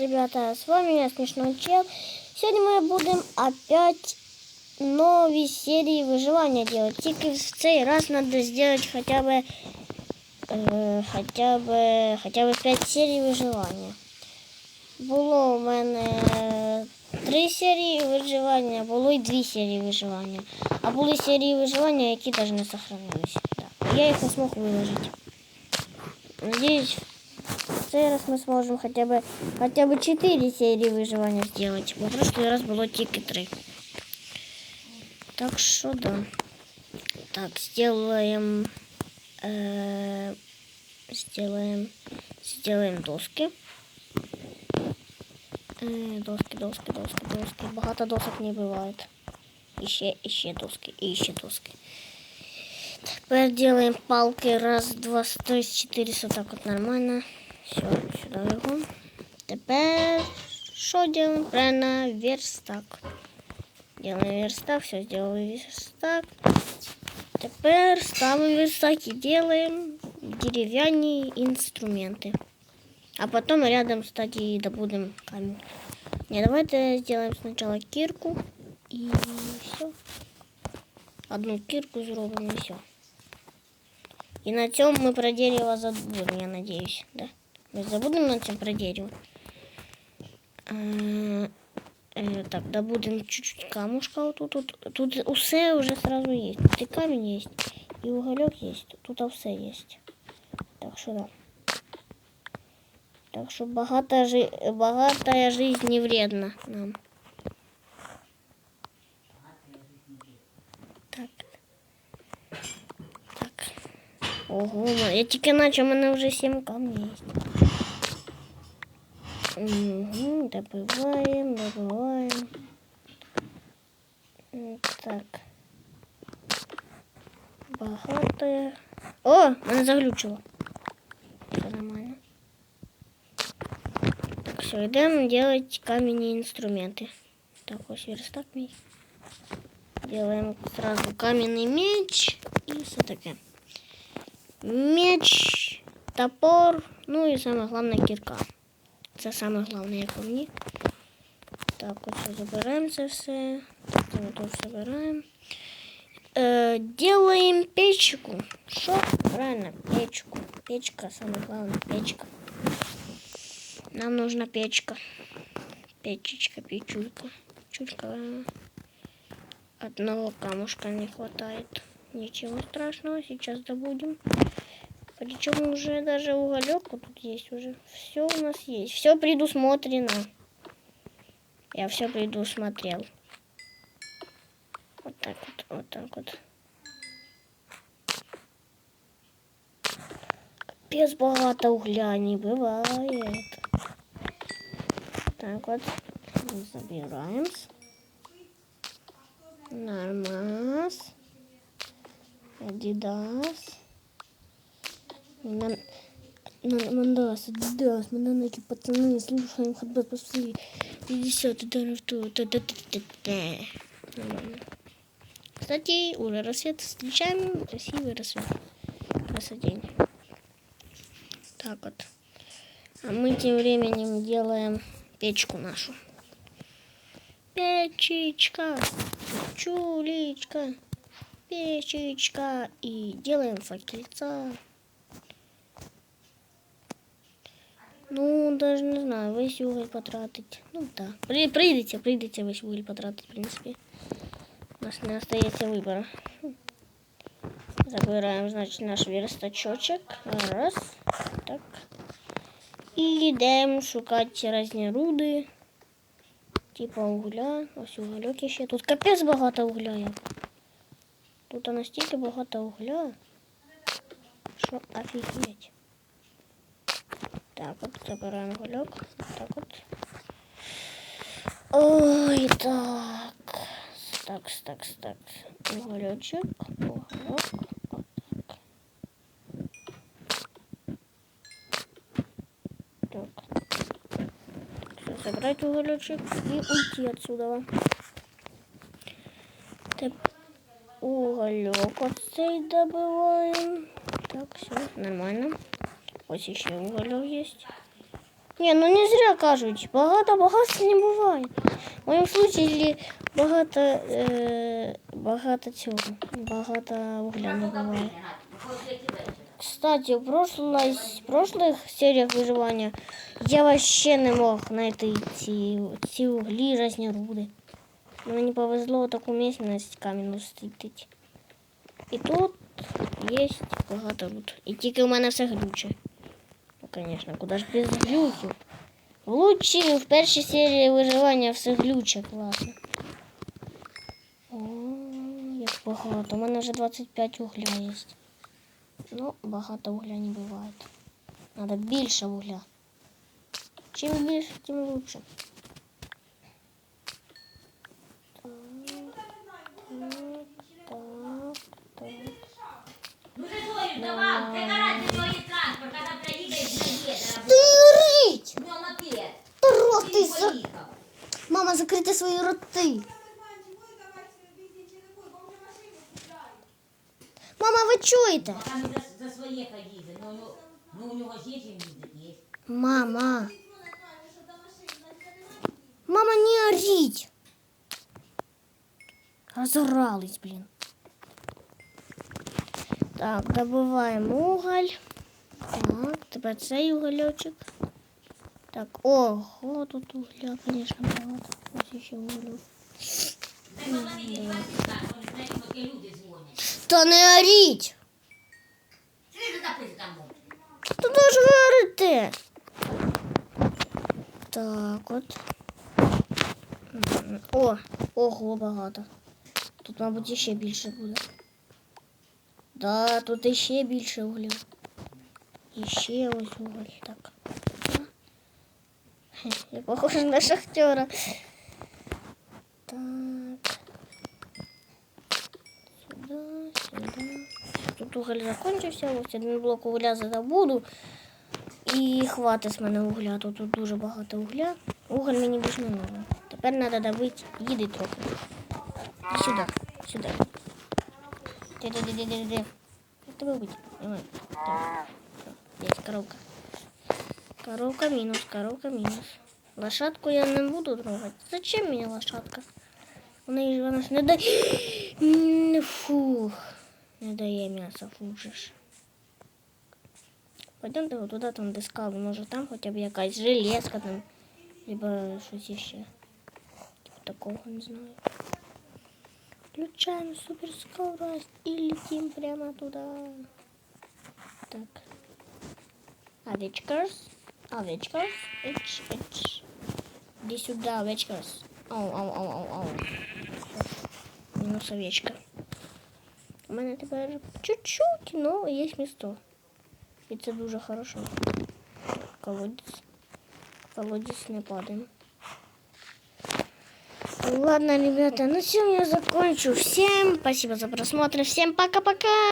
ребята, с вами я, Смешной Чел. Сегодня мы будем опять новые серии выживания делать. Только в цей раз надо сделать хотя бы, е, хотя бы, хотя бы 5 серій виживання. Було у мене три серії виживання, було і дві серії виживання. А були серії виживання, які навіть не сохранились. Так, я їх не змог виложити. Надеюсь, в цей раз мы сможем хотя бы хотя бы 4 серии выживания сделать. В прошлый раз было тільки 3. Так что да. Так, сделаем э, сделаем сделаем доски. Э, доски, доски, доски, доски. Багато досок не бывает. Еще, еще доски, и еще доски. Теперь делаем палки. Раз, два, сто, четыре. Вот так вот нормально. Все, сюда его. Теперь что делаем? Правильно, верстак. Делаем верстак, все, сделали верстак. Теперь ставим верстак и делаем деревянные инструменты. А потом рядом, кстати, добудем камень. Не, давайте сделаем сначала кирку и все. Одну кирку зробимо и все. И на цьому мы про дерево забудем, я надеюсь, да? Мы забудем на цьому про дерево. Е, так, добудем чуть-чуть камушка. Вот тут, тут, усе уже сразу есть. Тут и камень есть, и уголек есть. Тут все есть. Так что да. Так что богатая, жи... богатая жизнь не вредна нам. Так. Так. Ого, я тільки наче, у мене вже 7 камней. Угу, добываем, добываем. Так. Богатая. О, мене заглючило. Все нормально. Так, все, идем делать каменные инструменты. Так, ось верстак мій. Делаем сразу каменный меч и все таке. Меч, топор, ну и самое главное кирка Це саме головне, як по мені. Так, ось забираємо це все. Так, це ми тут забираємо. Е, делаем печку. Що? Правильно, печку. Печка, саме головне, печка. Нам нужна печка. Печечка, печулька. Чулька. Одного камушка не хватает. Ничего страшного, сейчас добудем. Причем уже даже уголек вот тут есть уже. Все у нас есть. Все предусмотрено. Я все предусмотрел. Вот так вот, вот так вот. Без богато угля не бывает. Так вот. Забираем. Нормас. Адидас. На, на, мандас, адидас, мы на ноги, пацаны, слушаем ходбат, посмотри. 50 ударов та Нормально. Кстати, уже рассвет. Встречаем красивый рассвет. Красотень. Так вот. А мы тем временем делаем печку нашу. Печечка, чулечка, печечка. И делаем факельца. Ну, даже не знаю, весь уголь потратить. Ну да. При, прийдеться, прийдеться весь уголь потратить, в принципе. У нас не остається вибору. Забираем, значит, наш верстачочек. Раз. Так. І йдемо шукати різні руди. Типа угля. Ось угольок ще. Тут капець багато угля. є. Тут настільки багато угля. Що офігеть. Так, вот забираем уголек. Так вот. Ой, так. Так, так, так. Так. Все, забрать уголечек и уйти отсюда. Так. Уголек отсюда добываем. Так, все, нормально. Ось еще уголек есть. Ні, ну не зря кажуть, багато багатства не буває. В моєму случаї багато, е, багато цього, багато вугля не буває. Кстати, в, прошлой, в прошлых сериях выживания я вообще не мог знайти ці, ці углі різні руди. Мені не повезло таку місцевість кам'яну зустріти. І тут є багато руд. І тільки у мене все глюче. Ну, конечно, куди ж без глюків. В лучшій, в першій серії виживання все глюче, класно. О, як багато. У мене вже 25 угля є. Ну, багато вугля не буває. Надо більше вугля. Чим більше, тим лучше. Мама, закрити свої роти. Мама, ви чуєте? Мы за, за своей ходили, но у него, ну у него здесь им ездить есть. Мама. Мама, не оріть. Разорались, блін. Так, добуваємо уголь. Так, тепер цей угольочок. Так, ого, тут угля, конечно, багато. Ось ще углю. Так вот они не хватит, он знаете, вот и люди звонят. Та не оріть! Что это за пыль там? вот? Та дуже говорите. Так, от. М, О, ого, багато. Тут, мабуть, іще більше буде. Да, тут іще більше угля. Іще ось уголь. Так. Я похожа на шахтера. Так. Сюда, сюда. Тут уголь закончився, ось один блок угля задобуду. І хватить з мене угля. Тут, тут дуже багато угля. Уголь мені більше не треба. Тепер треба добити їди трохи. І сюди, сюди. Де-де-де-де-де. Як тебе вбити? Так. Все, Є коровка. Коровка мінус, коровка мінус. Лошадку я не буду трогати. Зачем мені лошадка? Вона, ж- вона ж не дає. М, Фух. Не дає м'яса, фух же ж. Пойдемте вот туда, там де скали, може там хоча б якась железка там, либо щось іще. Типа такого не знаю. Включаем супер скорость и летим прямо туда. Так. Овечкарс. Овечкарс. Эч, эч. Иди сюда, овечкарс. Ау, ау, ау, ау, ау. Мінус овечка. У мене тепер чуть-чуть, но є місто. І це дуже хорошо. Колодець. Колодець не падаем. Ладно, ребята, на чем я закончу. Всем спасибо за просмотр. Всем пока-пока.